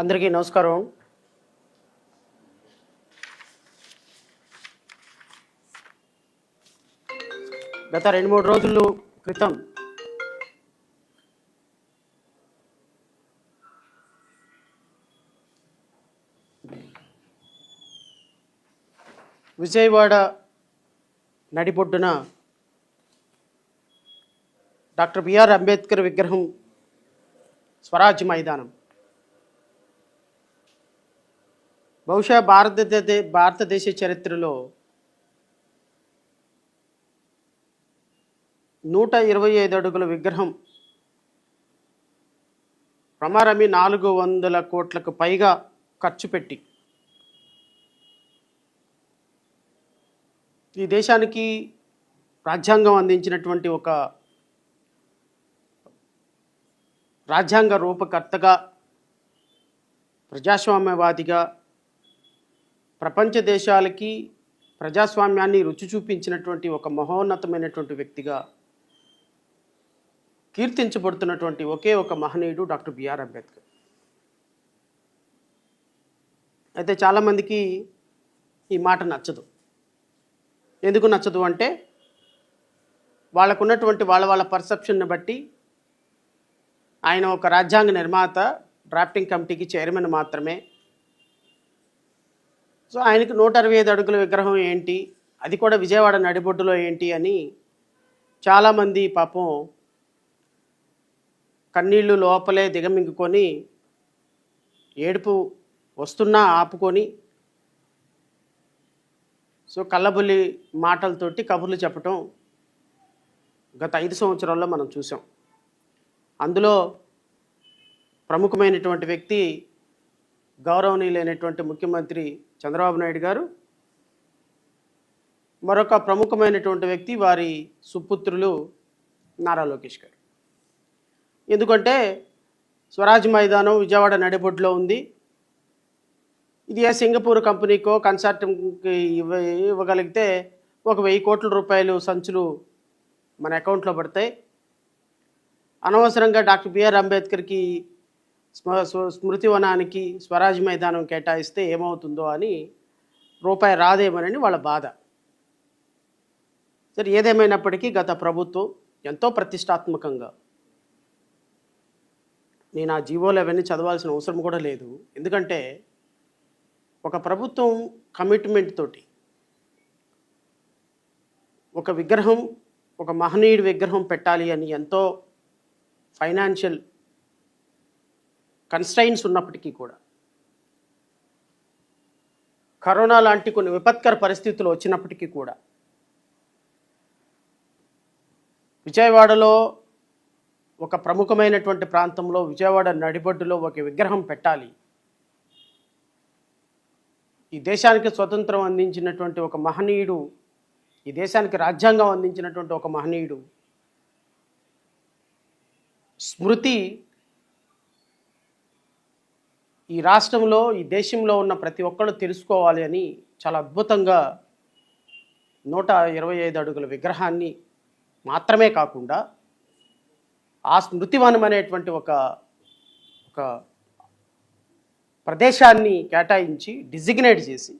అందరికీ నమస్కారం. గత రెండు మూడు రోజులు క్రితం విజయవాడ నడిబొడ్డున డాక్టర్ బిఆర్ అంబేద్కర్ విగ్రహం స్వరాజ్ మైదానం. బహుశా భారతదేశ భారతదేశ చరిత్రలో నూట ఇరవై ఐదు అడుగుల విగ్రహం ప్రమారమి నాలుగు వందల కోట్లకు పైగా ఖర్చు పెట్టి. ఈ దేశానికి రాజ్యాంగం అందించినటువంటి ఒక రాజ్యాంగ రూపకర్తగా ప్రజాస్వామ్యవాదిగా ప్రపంచ దేశాలకి ప్రజాస్వామ్యాన్ని రుచి చూపించినటువంటి ఒక మహోన్నతమైనటువంటి వ్యక్తిగా కీర్తించబడుతున్నటువంటి ఒకే ఒక మహనీయుడు డాక్టర్ బిఆర్ అంబేద్కర్. అయితే చాలామందికి ఈ మాట నచ్చదు. ఎందుకు నచ్చదు అంటే వాళ్ళకున్నటువంటి వాళ్ళ వాళ్ళ పర్సెప్షన్ని బట్టి ఆయన ఒక రాజ్యాంగ నిర్మాత డ్రాఫ్టింగ్ కమిటీకి చైర్మన్ మాత్రమే సో ఆయనకి నూట అరవై ఐదు అడుగుల విగ్రహం ఏంటి? అది కూడా విజయవాడ నడిబొడ్డులో ఏంటి అని చాలామంది పాపం కన్నీళ్ళు లోపలే దిగమింగుకొని ఏడుపు వస్తున్నా ఆపుకొని సో కళ్ళబుల్లి మాటలతోటి కబుర్లు చెప్పటం గత ఐదు సంవత్సరాల్లో మనం చూసాం అందులో ప్రముఖమైనటువంటి వ్యక్తి గౌరవనీయులైనటువంటి ముఖ్యమంత్రి చంద్రబాబు నాయుడు గారు మరొక ప్రముఖమైనటువంటి వ్యక్తి వారి సుపుత్రులు నారా లోకేష్ గారు. ఎందుకంటే స్వరాజ్ మైదానం విజయవాడ నడిబొడ్లో ఉంది. ఇది ఏ సింగపూర్ కంపెనీకో కన్సార్టింగ్కి ఇవ్వ ఇవ్వగలిగితే ఒక వెయ్యి కోట్ల రూపాయలు సంచులు మన అకౌంట్లో పడతాయి. అనవసరంగా డాక్టర్ బిఆర్ అంబేద్కర్కి స్మ స్వరాజ్ మైదానం కేటాయిస్తే ఏమవుతుందో అని రూపాయి రాదేమోనని వాళ్ళ బాధ. సరే ఏదేమైనప్పటికీ గత ప్రభుత్వం ఎంతో ప్రతిష్టాత్మకంగా నేను ఆ జీవోలు అవన్నీ చదవాల్సిన అవసరం కూడా లేదు. ఎందుకంటే ఒక ప్రభుత్వం కమిట్మెంట్ తోటి ఒక విగ్రహం ఒక మహనీయుడి విగ్రహం పెట్టాలి అని ఎంతో ఫైనాన్షియల్ కన్స్ట్రైన్స్ ఉన్నప్పటికీ కూడా. కరోనా లాంటి కొన్ని విపత్కర పరిస్థితులు వచ్చినప్పటికీ కూడా. విజయవాడలో ఒక ప్రముఖమైనటువంటి ప్రాంతంలో విజయవాడ నడిబొడ్డులో ఒక విగ్రహం పెట్టాలి. ఈ దేశానికి స్వతంత్రం అందించినటువంటి ఒక మహనీయుడు ఈ దేశానికి రాజ్యాంగం అందించినటువంటి ఒక మహనీయుడు స్మృతి ఈ రాష్ట్రంలో ఈ దేశంలో ఉన్న ప్రతి ఒక్కళ్ళు తెలుసుకోవాలి అని చాలా అద్భుతంగా నూట ఇరవై ఐదు అడుగుల విగ్రహాన్ని మాత్రమే కాకుండా ఆ స్మృతివనం అనేటువంటి ఒక ఒక ప్రదేశాన్ని కేటాయించి డిజిగ్నేట్ చేసి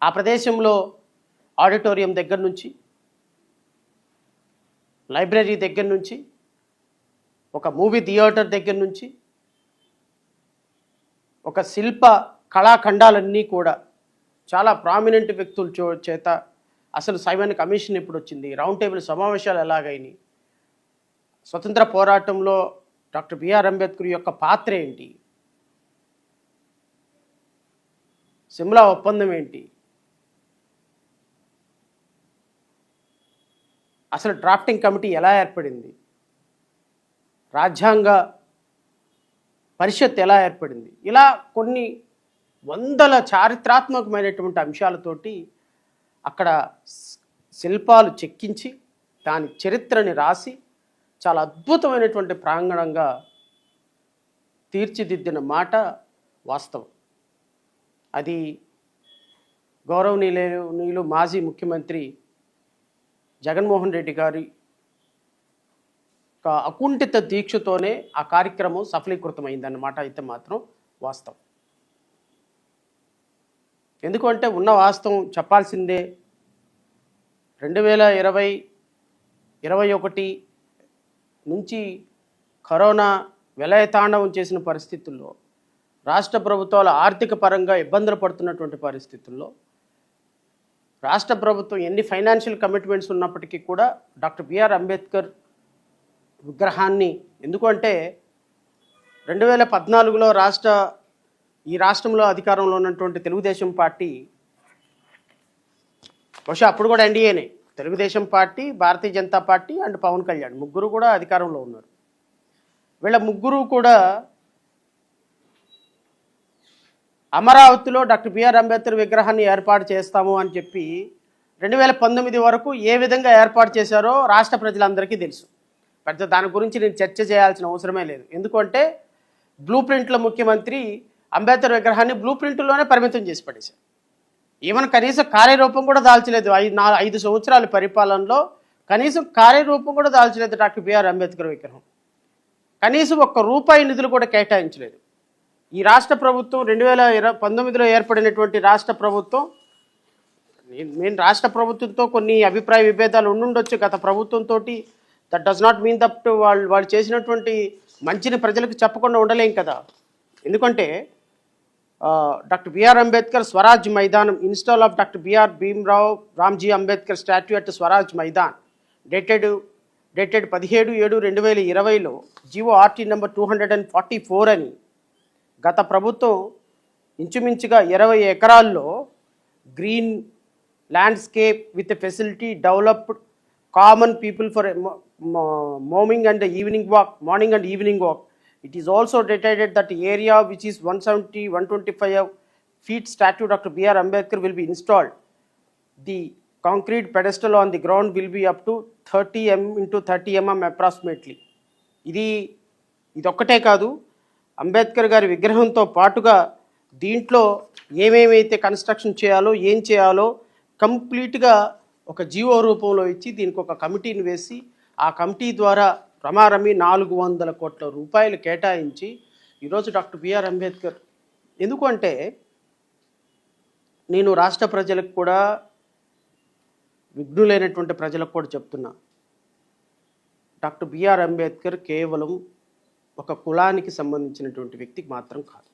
ఆ ప్రదేశంలో ఆడిటోరియం దగ్గర నుంచి లైబ్రరీ దగ్గర నుంచి ఒక మూవీ థియేటర్ దగ్గర నుంచి ఒక శిల్ప కళాఖండాలన్నీ కూడా చాలా ప్రామినెంట్ వ్యక్తుల చేత అసలు సైమన్ కమిషన్ ఎప్పుడు వచ్చింది. రౌండ్ టేబుల్ సమావేశాలు ఎలాగైనాయి? స్వతంత్ర పోరాటంలో డాక్టర్ బిఆర్ అంబేద్కర్ యొక్క పాత్ర ఏంటి? సిమ్లా ఒప్పందం ఏంటి? అసలు డ్రాఫ్టింగ్ కమిటీ ఎలా ఏర్పడింది? రాజ్యాంగ పరిషత్ ఎలా ఏర్పడింది? ఇలా కొన్ని వందల చారిత్రాత్మకమైనటువంటి అంశాలతోటి అక్కడ శిల్పాలు చెక్కించి దాని చరిత్రని రాసి చాలా అద్భుతమైనటువంటి ప్రాంగణంగా తీర్చిదిద్దిన మాట వాస్తవం. అది గౌరవనీయులు మాజీ ముఖ్యమంత్రి జగన్మోహన్ రెడ్డి గారి అకుంఠిత దీక్షతోనే ఆ కార్యక్రమం సఫలీకృతమైందన్నమాట అయితే మాత్రం వాస్తవం. ఎందుకంటే ఉన్న వాస్తవం చెప్పాల్సిందే. రెండు వేల ఇరవై ఇరవై ఒకటి నుంచి కరోనా విలయతాండవం చేసిన పరిస్థితుల్లో రాష్ట్ర ప్రభుత్వాలు ఆర్థిక పరంగా ఇబ్బందులు పడుతున్నటువంటి పరిస్థితుల్లో రాష్ట్ర ప్రభుత్వం ఎన్ని ఫైనాన్షియల్ కమిట్మెంట్స్ ఉన్నప్పటికీ కూడా డాక్టర్ బిఆర్ అంబేద్కర్ విగ్రహాన్ని ఎందుకంటే రెండు వేల పద్నాలుగులో రాష్ట్ర ఈ రాష్ట్రంలో అధికారంలో ఉన్నటువంటి తెలుగుదేశం పార్టీ బహుశా అప్పుడు కూడా ఎన్డీఏనే Telugu Desam party Bharatiya Janata party and Pawan Kalyan ముగ్గురు కూడా అధికారంలో ఉన్నారు. వీళ్ళ ముగ్గురు కూడా అమరావతిలో డాక్టర్ బిఆర్ అంబేద్కర్ విగ్రహాన్ని ఏర్పాటు చేస్తాము అని చెప్పి రెండు వేల పంతొమ్మిది వరకు ఏ విధంగా ఏర్పాటు చేశారో రాష్ట్ర ప్రజలందరికీ తెలుసు. పెద్ద దాని గురించి నేను చర్చ చేయాల్సిన అవసరమే లేదు. ఎందుకంటే బ్లూ ప్రింట్ల ముఖ్యమంత్రి అంబేద్కర్ విగ్రహాన్ని బ్లూ ప్రింట్లోనే పరిమితం చేసి పడేశారు. ఈవెన్ కనీసం కార్యరూపం కూడా దాల్చలేదు. ఐదు నాలుగు ఐదు సంవత్సరాల పరిపాలనలో కనీసం కార్యరూపం కూడా దాల్చలేదు డాక్టర్ బిఆర్ అంబేద్కర్ విగ్రహం. కనీసం ఒక్క రూపాయి నిధులు కూడా కేటాయించలేదు. ఈ రాష్ట్ర ప్రభుత్వం రెండు వేల ఇరవై పంతొమ్మిదిలో ఏర్పడినటువంటి రాష్ట్ర ప్రభుత్వం నేను నేను రాష్ట్ర ప్రభుత్వంతో కొన్ని అభిప్రాయ విభేదాలు ఉండుండొచ్చు గత ప్రభుత్వంతో that does not mean that వాళ్ళు వాళ్ళు చేసినటువంటి మంచిని ప్రజలకు చెప్పకుండా ఉండలేం కదా. ఎందుకంటే డాక్టర్ బిఆర్ అంబేద్కర్ స్వరాజ్ మైదానం install of doctor B R Bhimrao Ramji Ambedkar statue at Swaraj Maidan dated dated పదిహేడు ఏడు రెండు వేల ఇరవైలో GO RT number two hundred and forty four అని గత ప్రభుత్వం ఇంచుమించుగా ఇరవై ఎకరాల్లో green landscape with facility developed common people for morning and evening walk morning and evening walk it is also డెటైడెడ్ that area which is one seventy one twenty five feet statue doctor B R Ambedkar will be installed the concrete pedestal on the ground will be up to thirty M into thirty MM approximately ఇది ఇదొక్కటే కాదు. అంబేద్కర్ గారి విగ్రహంతో పాటుగా దీంట్లో ఏమేమైతే construction చేయాలో ఏం చేయాలో కంప్లీట్గా ఒక జీవో రూపంలో ఇచ్చి దీనికి ఒక కమిటీని వేసి ఆ కమిటీ ద్వారా రమారమి నాలుగు వందల కోట్ల రూపాయలు కేటాయించి ఈరోజు డాక్టర్ బిఆర్ అంబేద్కర్. ఎందుకు అంటే నేను రాష్ట్ర ప్రజలకు కూడా విఘ్నులైనటువంటి ప్రజలకు కూడా చెప్తున్నా. డాక్టర్ బిఆర్ అంబేద్కర్ కేవలం ఒక కులానికి సంబంధించినటువంటి వ్యక్తికి మాత్రం కాదు.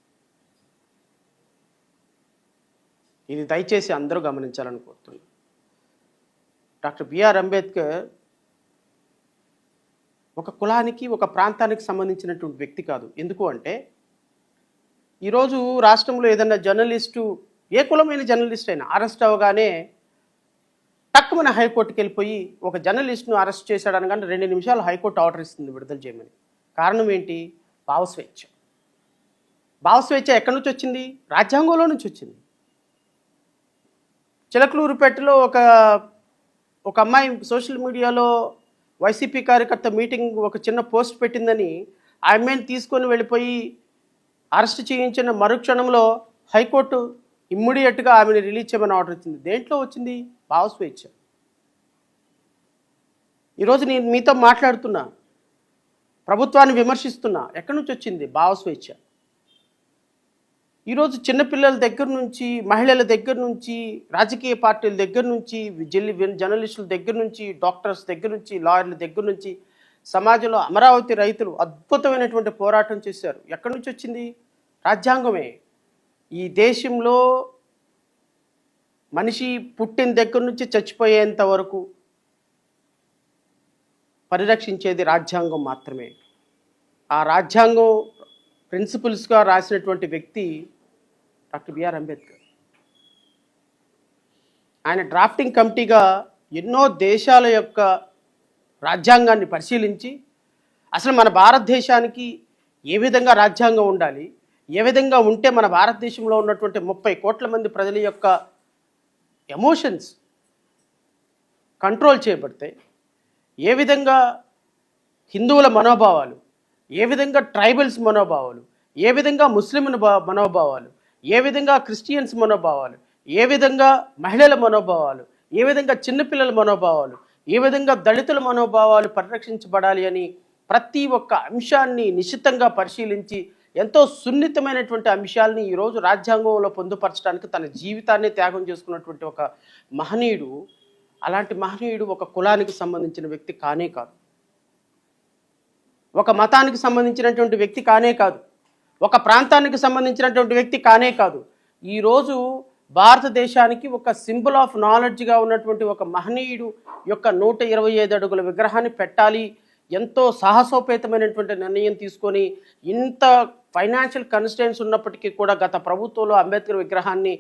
ఇది దయచేసి అందరూ గమనించాలని కోరుతున్నాను. డాక్టర్ బిఆర్ అంబేద్కర్ ఒక కులానికి ఒక ప్రాంతానికి సంబంధించినటువంటి వ్యక్తి కాదు. ఎందుకు అంటే ఈరోజు రాష్ట్రంలో ఏదైనా జర్నలిస్టు ఏ కులమైన జర్నలిస్ట్ అయినా అరెస్ట్ అవ్వగానే తక్కువన హైకోర్టుకి వెళ్ళిపోయి ఒక జర్నలిస్ట్ను అరెస్ట్ చేశాడు అనగానే రెండు నిమిషాలు హైకోర్టు ఆర్డర్ ఇస్తుంది విడుదల చేయమని. కారణం ఏంటి? భావస్వేచ్ఛ భావస్వేచ్ఛ ఎక్కడి నుంచి వచ్చింది? రాజ్యాంగంలో నుంచి వచ్చింది. చిలకలూరుపేటలో ఒక ఒక అమ్మాయి సోషల్ మీడియాలో వైసీపీ కార్యకర్త మీటింగ్ ఒక చిన్న పోస్ట్ పెట్టిందని ఆ అమ్మాయిని తీసుకొని వెళ్ళిపోయి అరెస్ట్ చేయించిన మరుక్షణంలో హైకోర్టు ఇమ్మీడియట్గా ఆమెను రిలీజ్ చేయమని ఆర్డర్ ఇచ్చింది. దేంట్లో వచ్చింది? భావస్వేచ్ఛ ఈరోజు నేను మీతో మాట్లాడుతున్నా. ప్రభుత్వాన్ని విమర్శిస్తున్నా. ఎక్కడి నుంచి వచ్చింది? భావస్వేచ్ఛ ఈరోజు చిన్నపిల్లల దగ్గర నుంచి మహిళల దగ్గర నుంచి రాజకీయ పార్టీల దగ్గర నుంచి జిల్లి జర్నలిస్టుల దగ్గర నుంచి డాక్టర్స్ దగ్గర నుంచి లాయర్ల దగ్గర నుంచి సమాజంలో అమరావతి రైతులు అద్భుతమైనటువంటి పోరాటం చేశారు. ఎక్కడి నుంచి వచ్చింది? రాజ్యాంగమే. ఈ దేశంలో మనిషి పుట్టిన దగ్గర నుంచి చచ్చిపోయేంత వరకు పరిరక్షించేది రాజ్యాంగం మాత్రమే. ఆ రాజ్యాంగం ప్రిన్సిపల్స్గా రాసినటువంటి వ్యక్తి డాక్టర్ బిఆర్ అంబేద్కర్. ఆయన డ్రాఫ్టింగ్ కమిటీగా ఎన్నో దేశాల యొక్క రాజ్యాంగాన్ని పరిశీలించి అసలు మన భారతదేశానికి ఏ విధంగా రాజ్యాంగం ఉండాలి ఏ విధంగా ఉంటే మన భారతదేశంలో ఉన్నటువంటి ముప్పై కోట్ల మంది ప్రజల యొక్క ఎమోషన్స్ కంట్రోల్ చేయబడతాయి ఏ విధంగా హిందువుల మనోభావాలు ఏ విధంగా ట్రైబల్స్ మనోభావాలు ఏ విధంగా ముస్లింల మనోభావాలు ఏ విధంగా క్రిస్టియన్స్ మనోభావాలు ఏ విధంగా మహిళల మనోభావాలు ఏ విధంగా చిన్నపిల్లల మనోభావాలు ఏ విధంగా దళితుల మనోభావాలు పరిరక్షించబడాలి అని ప్రతి ఒక్క అంశాన్ని నిశ్చితంగా పరిశీలించి ఎంతో సున్నితమైనటువంటి అంశాలని ఈరోజు రాజ్యాంగంలో పొందుపరచడానికి తన జీవితాన్ని త్యాగం చేసుకున్నటువంటి ఒక మహనీయుడు అలాంటి మహనీయుడు ఒక కులానికి సంబంధించిన వ్యక్తి కానే కాదు. ఒక మతానికి సంబంధించినటువంటి వ్యక్తి కానే కాదు. ఒక ప్రాంతానికి సంబంధించినటువంటి వ్యక్తి కానే కాదు. ఈరోజు భారతదేశానికి ఒక సింబల్ ఆఫ్ నాలెడ్జ్గా ఉన్నటువంటి ఒక మహనీయుడు యొక్క నూట ఇరవై ఐదు అడుగుల విగ్రహాన్ని పెట్టాలి ఎంతో సాహసోపేతమైనటువంటి నిర్ణయం తీసుకొని ఇంత ఫైనాన్షియల్ కన్స్టెన్స్ ఉన్నప్పటికీ కూడా గత ప్రభుత్వంలో అంబేద్కర్ విగ్రహాన్ని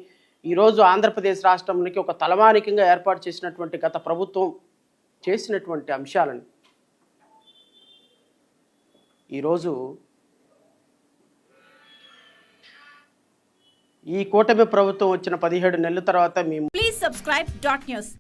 ఈరోజు ఆంధ్రప్రదేశ్ రాష్ట్రంలోకి ఒక తలమానికంగా ఏర్పాటు చేసినటువంటి గత ప్రభుత్వం చేసినటువంటి అంశాలను ఈరోజు ఈ కూటమి ప్రభుత్వం వచ్చిన పదిహేడు నెలల తర్వాత మేము ప్లీజ్ సబ్స్క్రైబ్ డాట్ న్యూస్